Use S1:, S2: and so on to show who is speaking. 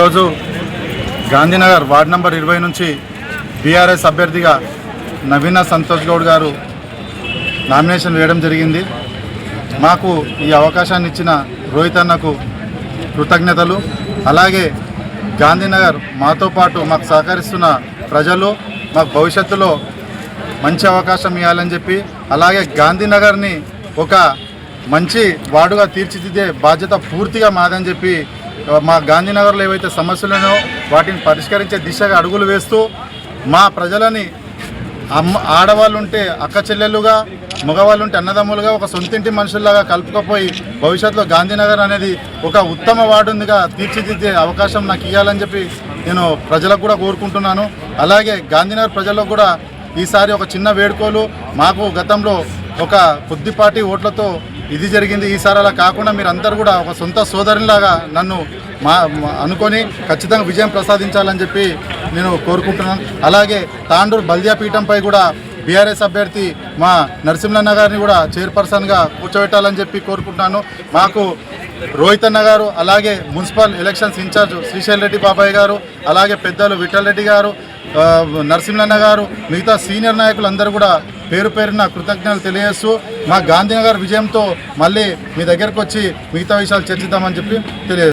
S1: ఈరోజు Gandhinagar ward number ఇరవై నుంచి బీఆర్ఎస్ అభ్యర్థిగా నవీన సంతోష్ గౌడ్ గారు నామినేషన్ వేయడం జరిగింది. మాకు ఈ అవకాశాన్ని ఇచ్చిన రోహిత్ అన్నకు కృతజ్ఞతలు. అలాగే గాంధీనగర్ మాతో పాటు మాకు సహకరిస్తున్న ప్రజలు మాకు భవిష్యత్తులో మంచి అవకాశం ఇవ్వాలని చెప్పి అలాగే గాంధీనగర్ని ఒక మంచి వార్డుగా తీర్చిదిద్దే బాధ్యత పూర్తిగా మాదని చెప్పి మా గాంధీనగర్లో ఏవైతే సమస్యలునో వాటిని పరిష్కరించే దిశగా అడుగులు వేస్తూ మా ప్రజలని అమ్మ ఆడవాళ్ళు ఉంటే అక్క చెల్లెలుగా మగవాళ్ళు ఉంటే అన్నదమ్ములుగా ఒక సొంతింటి మనుషుల్లాగా కలుపుకపోయి భవిష్యత్తులో గాంధీనగర్ అనేది ఒక ఉత్తమ వార్డునిగా తీర్చిదిద్దే అవకాశం నాకు ఇవ్వాలని చెప్పి నేను ప్రజలకు కూడా కోరుకుంటున్నాను. అలాగే గాంధీనగర్ ప్రజలకు కూడా ఈసారి ఒక చిన్న వేడుకోలు మాకు గతంలో ఒక కొద్దిపాటి ఓట్లతో ఇది జరిగింది ఈసారి అలా కాకుండా మీరందరూ కూడా ఒక సొంత సోదరునిలాగా నన్ను మా అనుకొని ఖచ్చితంగా విజయం ప్రసాదించాలని చెప్పి నేను కోరుకుంటున్నాను. అలాగే తాండూరు బల్దియా పీఠంపై కూడా బీఆర్ఎస్ అభ్యర్థి మా నరసింహన్న గారిని కూడా చైర్పర్సన్గా కూర్చోబెట్టాలని చెప్పి కోరుకుంటున్నాను. మాకు రోహిత్ అన్న గారు అలాగే municipal elections in-charge Srishail Reddy బాబాయ్ గారు అలాగే పెద్దలు విఠల్ రెడ్డి గారు నరసింహన్న గారు మిగతా సీనియర్ నాయకులు అందరూ కూడా పేరు పేరున కృతజ్ఞతలు తెలియజేస్తూ మా గాంధీనగర్ విజయంతో మళ్ళీ మీ దగ్గరకు వచ్చి మిగతా విషయాలు చర్చిద్దామని చెప్పి తెలియజేస్తాను